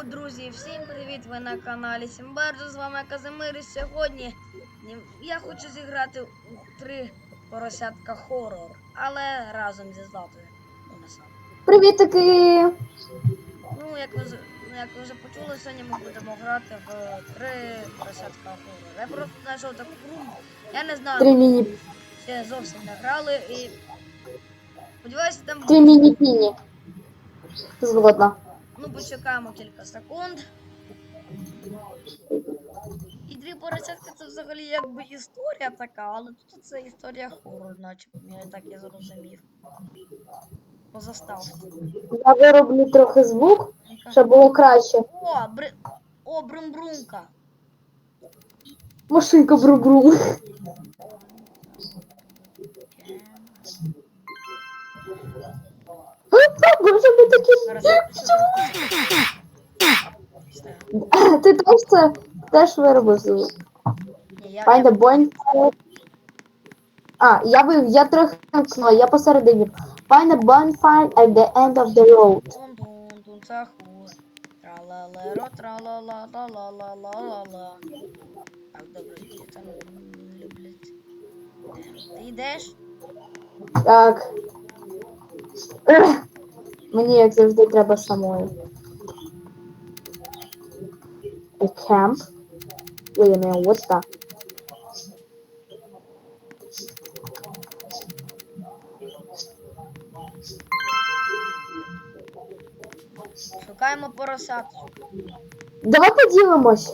Йоу, друзі, всім привіт! Ви на каналі Сімберджо, з вами Казимир і сьогодні я хочу зіграти у три поросятка хорор, але разом зі Златою. Сам. Привітики! Ну, як ви, ну, як ви вже почули, сьогодні ми будемо грати в три поросятка хорор. Я просто знайшов таку гру, я не знаю, Три міні ще зовсім не грали і сподіваюся, там три міні піні. Згодна. Ну, почекаємо кілька секунд. І дві поросятки це взагалі якби історія така, але тут це історія хоррор, начебто, я так я зрозумів. По заставці. Я вироблю трохи звук, щоб було краще. О, бри... О, брум-брумка. Машинка бру-бру. Боже, ми такі. Ти теж це теж виробив a bonfire. А, я вив, я трохи вимкнула, я посередині. Find a bonfire at the end of the road. Тра-ла-ла. Так, добре, там люблять. Ти йдеш? Так. Мені як завжди треба самою. A camp? Wait a minute, what's that? Шукаємо поросятку. Давай поділимось,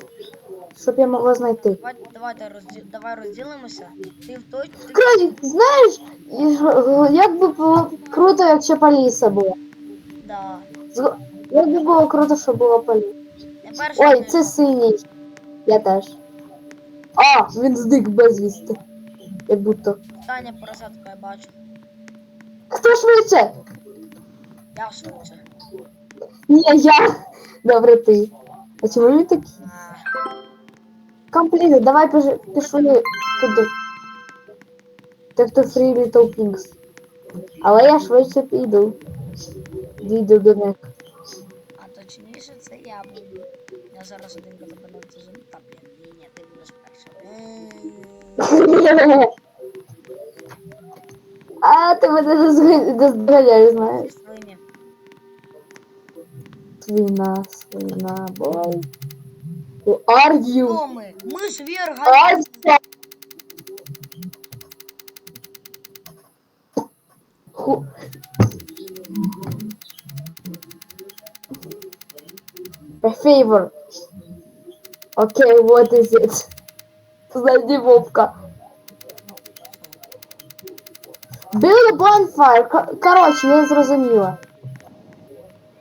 щоб я могла знайти. Давай, давайте розді... давай розділимося. Ти в той, ти... Коротше, знаєш, як би було круто, якщо Поліса була. Да. Зго- Як би було круто, щоб була Поліса. Ой, це синій. Я теж. А, він зник безвісти. Як будто. Остання поросятка я бачу. Хто швидше? Я швидше. Ні, я. Добре, ти. А чому він такий? А, Компліти, давай пиш- пішли туди. Тобто Free Little Things. Але я швидше піду. Дійду до них. а точніше це я буду. Я зараз один заберу цю землю. Та блін, ні, ні, ти будеш першим. М, А ти мене доз- доздоганяєш, Зі знаєш. своїми. Свина, свина, бой. Who are you? Хто ми? Ми ж вірга. Favor. Okay, what is it? Зайди вовка. Build a bonfire. Коротше, я зрозуміла.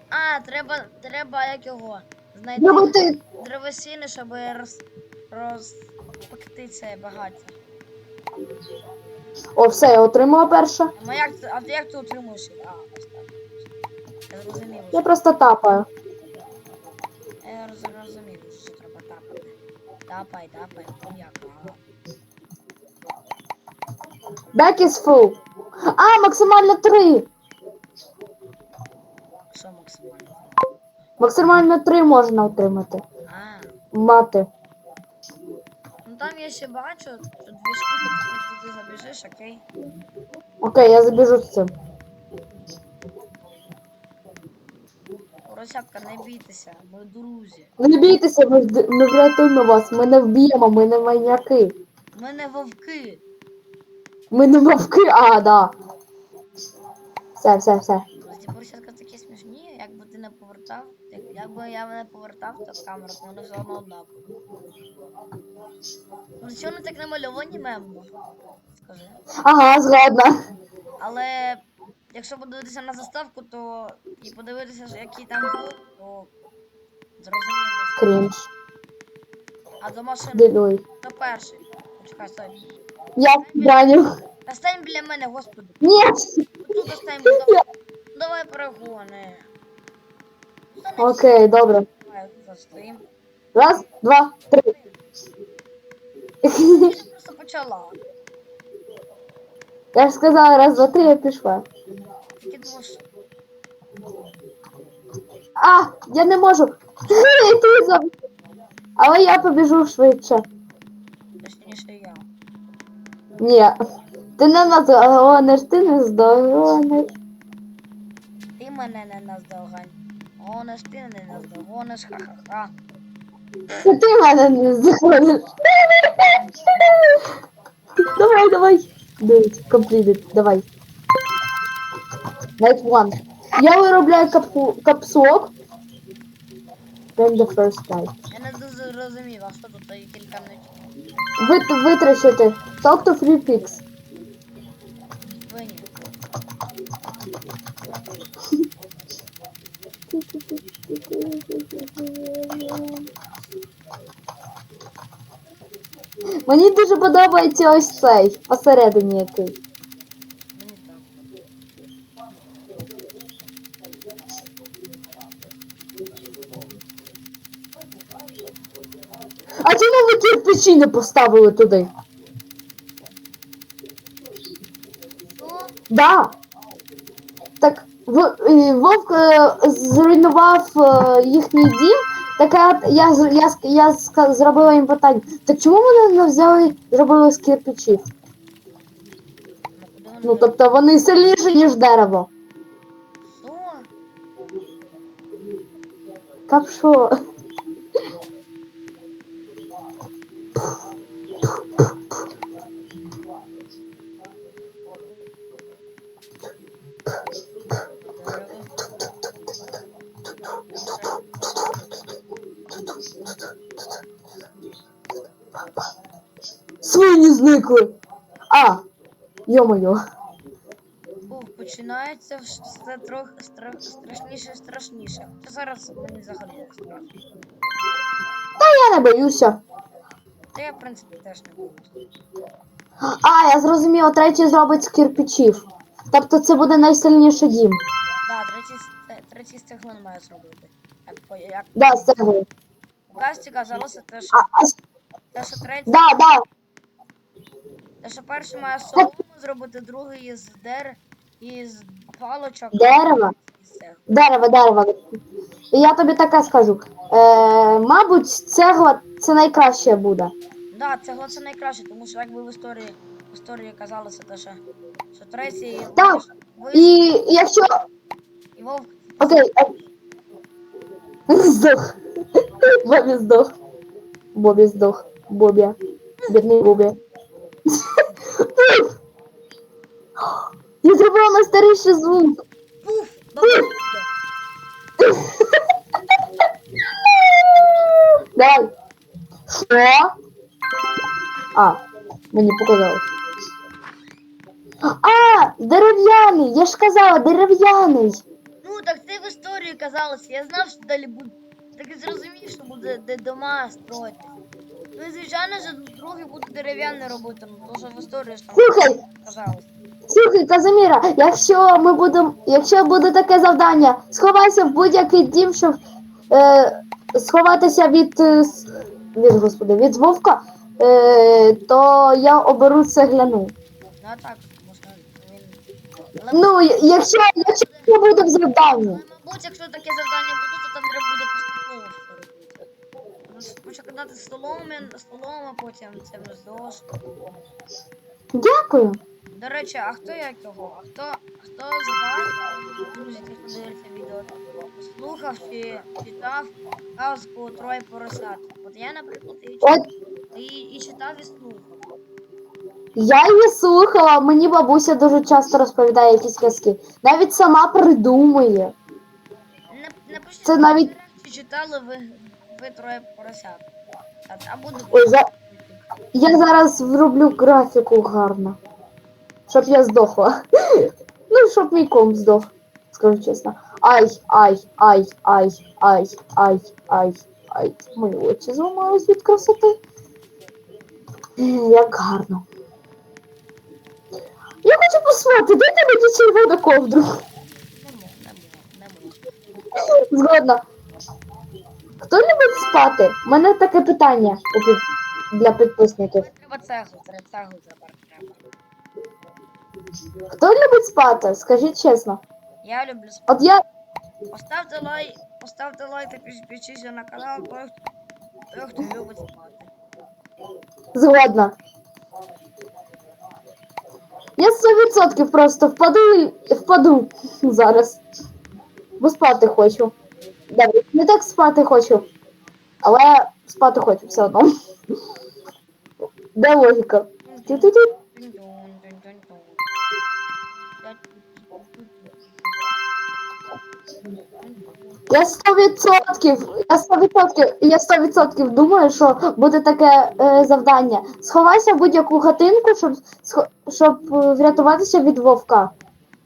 А, треба, треба як його. Знайти Зробити древесини, щоб роз, розпекти це багаття. О, все, я отримала перше. Ну як а ти як ти утримуєш? А, ось так. Я зрозумів. Я просто тапаю. Роз- що треба тапати. Тапай, тапай, як. Back is full. А, максимально три. Що максимально? Максимально три можна отримати. А, Мати. ну там я ще бачу, тут дві штуки, ти забіжиш, окей? Окей, я забіжу з цим. Поросятка, не бійтеся, ми друзі. Не бійтеся, ми, ми врятуємо вас. Ми не вб'ємо, ми не маньяки. Ми не вовки. Ми не вовки, а, да. Все, все, все. Ось ці поросятка такі смішні, якби ти не повертав, як, якби я не повертав, то камера, то вони все одно однакові. Ну чого вони так намальовані мемно? Скажи. Ага, згодна. Але якщо подивитися на заставку, то і подивитися, який там звук, то зрозуміло. що- Крінж. А до машини Делюй. то перший. Почекай, стой. Я браню. Та стань біля мене, господи. Ні. Тут стань, давай, давай перегони. Та не Окей, добре. Давай, застоїм. Раз, два, три. Я ж просто почала. Я ж сказала, раз, два, три, я пішла. Думав, що А, я не можу. Але я побіжу швидше. Точніше я. Ні. Ти не наздогониш, ти не здогониш. Ти мене не наздогань. Гониш, ти не наздогониш, ха-ха-ха. Це ти мене не здогониш. Давай, давай. Дивись, completed, давай. Night one. Я виробляю капу, капсулок. Then the first night. Я не дуже зрозумів, а що тут є кілька ночів? Вит, витрачити. Talk to free fix. Вині. Мені дуже подобається ось цей, посередині який. А чому ви кирпичі не поставили туди? Да. Так, е, вовк е, зруйнував е, їхній дім. Так я, я, я, я зробила їм питання. Так чому вони не взяли, зробили з кирпичів? Ну? Ну, тобто вони сильніші, ніж дерево. Так що? Свині. А, йо-моє. Ух, починається все трохи стра- страшніше і страшніше. Та зараз мені взагалі не страшно. Я не боюся. Та я, в принципі, теж не буду. А, я зрозуміла, третій зробить з кирпичів. Тобто це буде найсильніший дім. Да, третій, с- третій стеглин має зробити. Як, як Да, з цегли. у касті казалося, те, що, А, а, те, що третій, да, да. Те, що перший має солому зробити, другий із дер, із палочок. Дерево. Дерево, дерево. І я тобі таке скажу. Е, мабуть, цегла це найкраще буде. Да, цегла це найкраще, тому що якби в історії, в історії казалося те, що, що третій Так. ви- І якщо. і вовк Окей. е, Здох. Бобі здох. Бобі здох. Бобі. Бідний Бобі. Я зробила найстаріший звук. пуф, добре. Давай. Що? А, мені показалось. А, дерев'яний! Я ж казала, дерев'яний. Ну так це в історії казалось. Я знав, що далі буде. Так і зрозумів, що буде де дома строїти. Ну звичайно ж другий буде дерев'яний робити, ну то що в історії ж там Слухай, казалось. слухай, Казиміра, якщо ми будемо, якщо буде таке завдання, сховайся в будь-який дім, щоб е, сховатися від, е, с- від господи, від вовка, е, то я оберу цегляну. Ну а так, можна він. Але, Ну, я- якщо, якщо буде в завданні. мабуть, якщо таке завдання буде, то там треба Почекати столоми, столом, а потім це в Дякую. До речі, а хто як його? А хто, хто з вас, друзі, хто дивиться відео, слухав чи читав казку Троє поросят? От я, наприклад, і читав, і, і читав і слухав. я її слухала, мені бабуся дуже часто розповідає якісь казки. Навіть сама придумує. Напишіть, Це навіть- чи читали ви, ви троє поросят. А, буду Ой, за... Я зараз вроблю графіку гарно. Щоб я здохла. Ну, щоб мій комп здох, скажу чесно. Ай, ай, ай, ай, ай, ай, ай, ай. Мої очі зламались від красоти. Як гарно. Я хочу поспати, дайте мені червону ковдру. Не можу, не можу, не можу. Згодна. Хто любить спати? У мене таке питання для підписників. Треба треба. Хто любить спати? Скажіть чесно. Я люблю спати. От я. Поставте лайк, поставте лайк та підпишіться на канал, той, хто- хто любить спати. Згодна. Я 100% просто впаду і впаду зараз. Бо спати хочу. Добре, не так спати хочу. Але спати хочу все одно. Де логіка? Я 100%, я 100%, я 100% думаю, що буде таке е, завдання. Сховайся в будь-яку хатинку, щоб, схо- щоб е, врятуватися від вовка.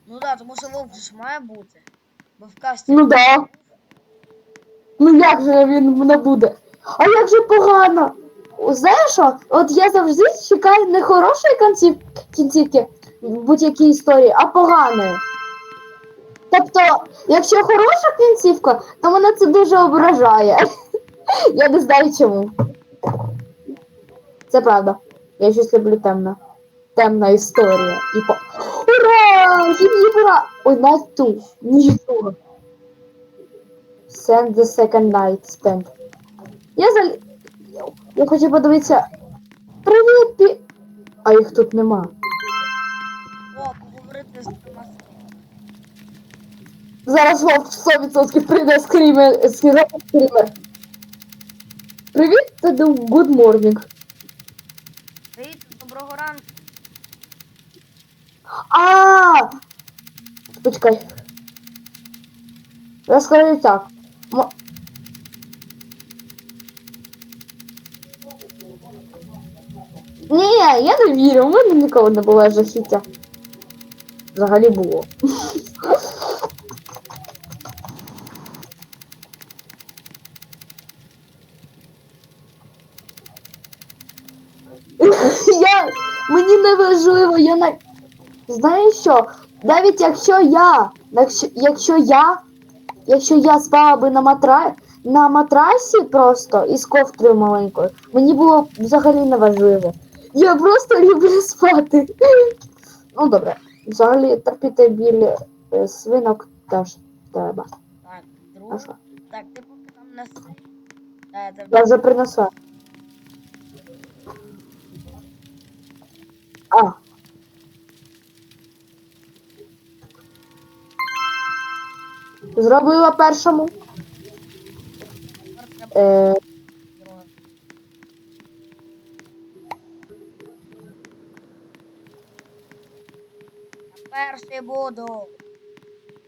Ну так, тому що вовк же ж має бути. Бо в касті. Ну да. Ну як же він мене буде? А як же погано? Знаєш що? От я завжди чекаю не хорошої кінців, кінцівки будь-якій історії, а поганої. Тобто, якщо хороша кінцівка, то мене це дуже ображає. Я не знаю чому. Це правда. Я щось люблю темна. Темна історія. І по... Ура! Мені пора! Ой, на ту. Нічого. Send the second night spent. Я зал... Я хочу подивитися. Привіт, пі... А їх тут нема. О, поговорити з Томасом. Зараз вовк 100% прийде скрімер, скрімер. скрімер. Привіт, це Good morning. Привіт, доброго ранку. А! Почекай. Я скажу так. Мо- Ні, я не вірю, у мене ніколи не було жахіття. Взагалі було. Я... Мені не важливо, я на. Знаєш що? Навіть якщо я, якщо, якщо я, якщо я спала би на матра, на матрасі просто із ковдрою маленькою, мені було б взагалі не важливо. Я просто люблю спати. Ну добре, взагалі терпіти біль е, свинок теж треба. Так, друг. Так, ти поки там не сидь. Е, Я вже принесла. А. Зробила першому. Е, перший буду.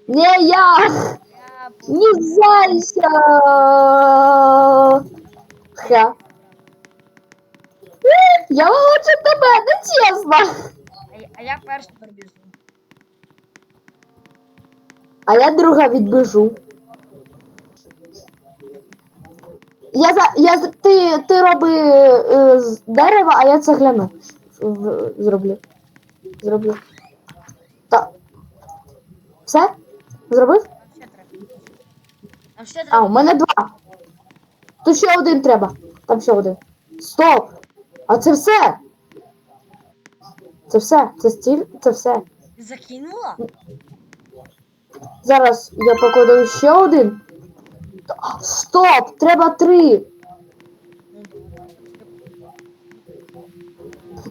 не я! Я буду. Не зайся! Ха. Е, Я лучше тебе, не чесно. А, я- а я перший прибіжу. А я друга відбіжу. Я за. Я ти, ти роби е, з дерева, а я цегляну. В- Зроблю. Зроблю. Так. Все? Зробив? Ще А, треба. у мене два. Тут ще один треба. Там ще один. Стоп! А це все. Це все. Це стіль, це все. Закинула? Зараз я покладу ще один. Стоп! Треба три.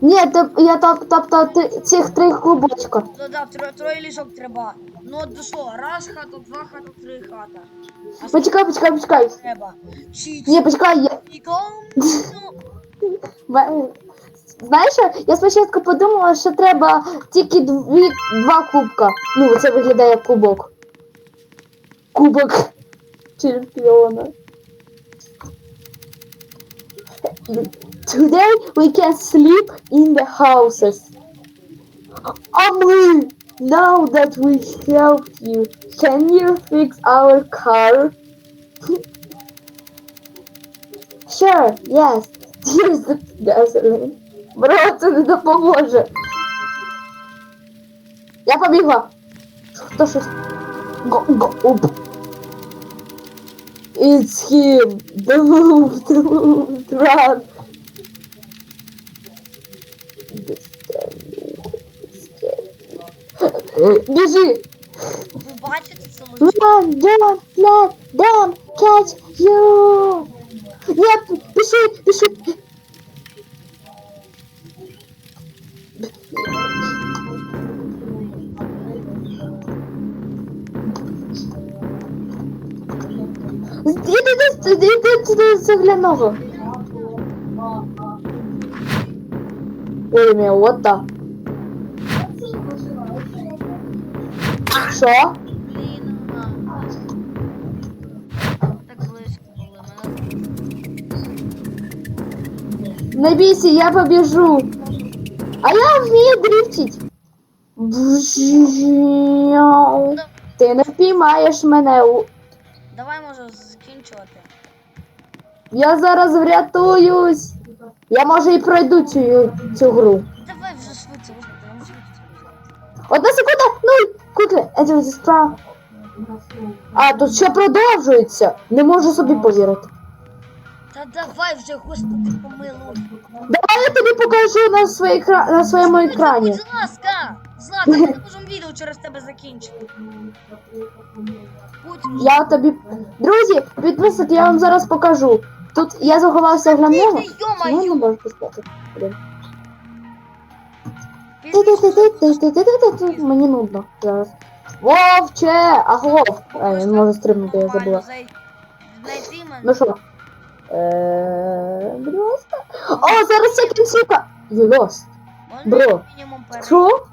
Ні, я тоб- тобто ти- цих три клубочка. Ну да, троє, троє ліжок треба. Ну от до що, раз хата, два хата, три хата. А Почекай, почекай, почекай. треба? Чіч. Ні, почекай, я. Іком. Знаєш, я спочатку подумала, що треба тільки дві, два кубка. Ну, це виглядає як кубок. Кубок чемпіона. Today we can sleep in the houses. А ми, now that we helped you, can you fix our car? Sure, yes. Here's the gasoline. Бро, це не допоможе. Я побігла. Хто щось? Го, го, оп. It's him. The move, the move, run. Біжи. ви бачите солодчик. Run, don't let them catch you. Ні, пиши, пиши. Іди, до цегляного. Wait a minute, what the? Що? Блін. Так близько мене Не я побіжу. А я вмію дрифтить. Ти не впіймаєш мене. Давай закінчувати. Я зараз врятуюсь. Я може і пройду цю, цю гру. Давай вже швидше. Одна секунда, нуль. Куди? Это справа. А, тут ще продовжується. Не можу собі повірити. Та давай вже, господи, помилуй. Давай я тобі покажу на, своїй, екра- на своєму екрані. Будь ласка! Злата, ми не можемо відео через тебе закінчити. Будь Я тобі. Друзі, підписуйте, я вам зараз покажу. Тут я заховався глянемо. Ти, Ну, не можу Ти-ти-ти-ти-ти-ти-ти-ти. Мені нудно зараз. Вовче! Аглов! А, я не можу стрибнути, я забула. Ну що? Будь ласка. О, зараз ця кінцівка! You lost. Бро. Що?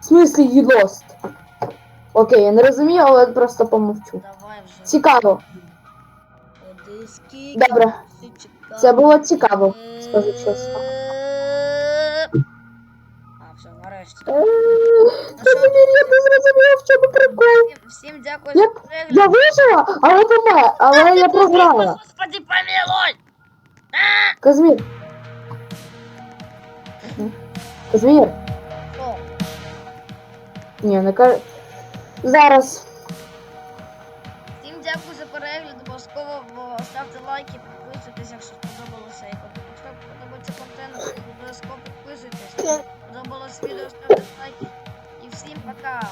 В смислі you lost? Окей, я не розумію, але просто помовчу. Цікаво. Ходи, скільки Добре. ти чекав. Це було цікаво, скажу чесно. Е, А, все, нарешті. Е, Казимір, я не зрозуміла, в чому прикол. Всім, всім дякую Я- за перегляд. Я вижила, але помер, але я програла. Господи, помилуй! Казмір. Казмір. Що? Ні, не кажи. Зараз. Всім дякую за перегляд, обов'язково ставте лайки, підписуйтесь, якщо сподобалося. Якщо подобається контент, обов'язково підписуйтесь. Подобалось відео, ставте лайки. І всім пока!